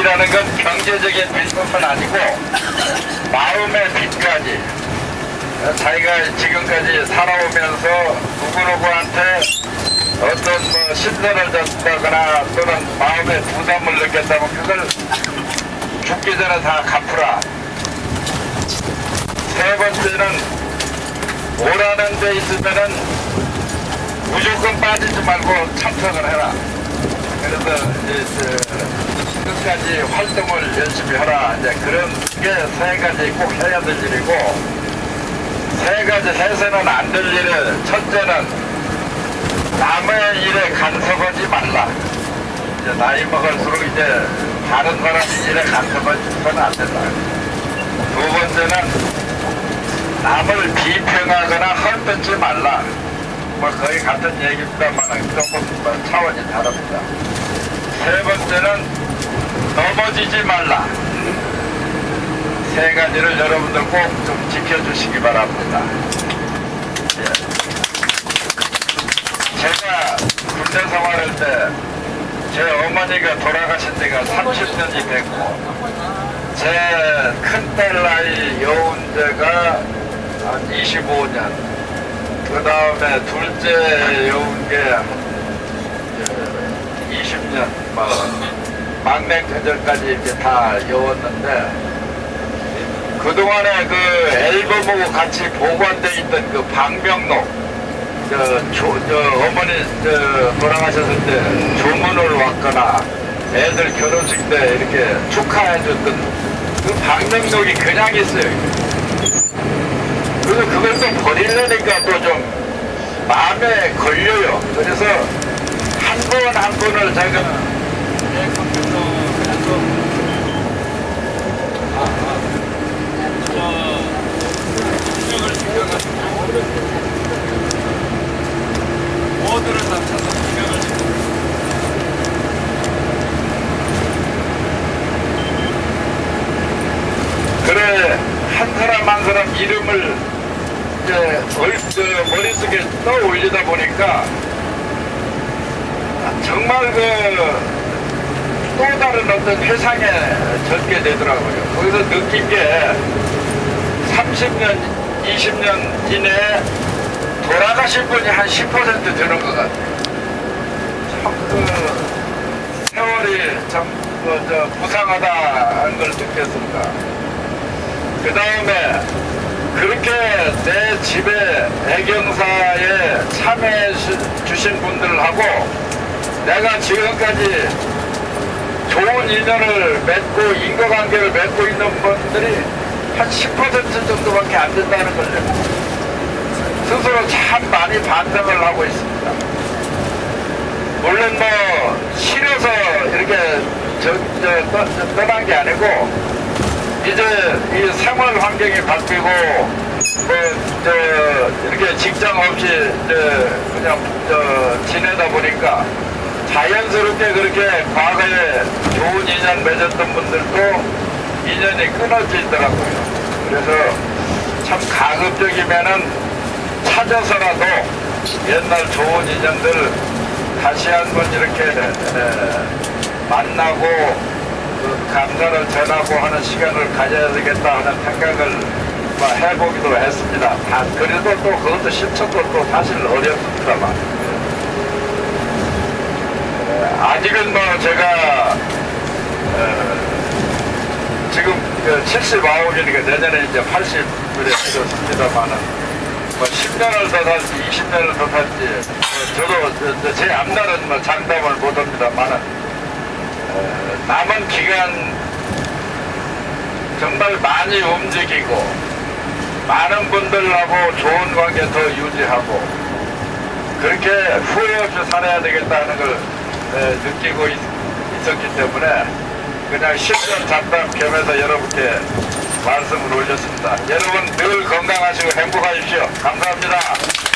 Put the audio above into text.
빛이라는 건 경제적인 빛뿐만 아니고 마음의 빛까지 자기가 지금까지 살아오면서 누구누구한테 어떤 뭐 신선을 졌다거나 또는 마음의 부담을 느꼈다면 그걸 죽기 전에 다 갚으라. 세 번째는 오라는 데 있으면은 무조건 빠지지 말고 참석을 해라. 그래서 이제 저 끝까지 활동을 열심히 하라. 이제 그런 게 세 가지 꼭 해야 될 일이고 세 가지 해서는 안 될 일은 첫째는 남의 일에 간섭하지 말라. 이제 나이 먹을수록 이제 다른 사람 일에 간섭하지는 안 된다. 두 번째는 남을 비평하거나 헐뜯지 말라. 뭐 거의 같은 얘기입니다만 조금 뭐 차원이 다릅니다. 세 번째는 넘어지지 말라. 세 가지를 여러분들 꼭 좀 지켜주시기 바랍니다. 예. 제가 군대 생활할 때 제 어머니가 돌아가신 지가 30년이 됐고 제 큰딸 나이 여운제가 한 25년 그 다음에 둘째 여운 게 20년 뭐 막내 계절까지 이렇게 다 여웠는데 그동안에 그 앨범하고 같이 보관돼 있던 그 방명록 저, 조, 저 어머니 저 돌아가셨을 때 조문을 왔거나 애들 결혼식 때 이렇게 축하해줬던 그 방명록이 그냥 있어요. 그래서 그걸 또 버리려니까 또 좀 마음에 걸려요. 그래서 한 번한 번을 제가 모두를 합쳐서 투명을 시켜 그래 한 사람 한 사람 이름을 이제 머릿속에 떠올리다 보니까 정말 그 또 다른 어떤 회상에 젖게 되더라고요. 거기서 느낀 게 30년, 20년 이내에 돌아가신 분이 한 10% 되는 것 같아요. 참그 세월이 참 그, 저, 부상하다는 걸 느꼈습니다. 그 다음에 그렇게 내 집에 애경사에 참여해 주- 주신 분들하고 내가 지금까지 좋은 인연을 맺고 인과관계를 맺고 있는 분들이 한 10% 정도밖에 안 된다는 걸요. 스스로 참 많이 반성을 하고 있습니다. 물론 뭐 싫어서 이렇게 저, 저, 떠난 게 아니고 이제 이 생활 환경이 바뀌고 뭐저 이렇게 직장 없이 이제 그냥 저 지내다 보니까 자연스럽게 그렇게 과거에 좋은 인연 맺었던 분들도 인연이 끊어져 있더라고요. 그래서 참 가급적이면은 찾아서라도 옛날 좋은 인연들 다시 한번 이렇게 에, 만나고 그 감사를 전하고 하는 시간을 가져야 되겠다 하는 생각을 뭐 해보기도 했습니다. 다, 그래도 또 그것도 실천도 또 사실 어렵습니다만. 에, 아직은 뭐 제가 에, 지금 그 79이니까 내년에 이제 80을 되었습니다만은 뭐 10년을 더 살지 20년을 더 살지 어, 저도 저- 저제 앞날은 뭐 장담을 못합니다만은 어, 남은 기간 정말 많이 움직이고 많은 분들하고 좋은 관계 더 유지하고 그렇게 후회 없이 살아야 되겠다는 걸 에, 느끼고 있, 있었기 때문에 그냥 10년 잡담 겸해서 여러분께 말씀을 올렸습니다. 여러분 늘 건강하시고 행복하십시오. 감사합니다.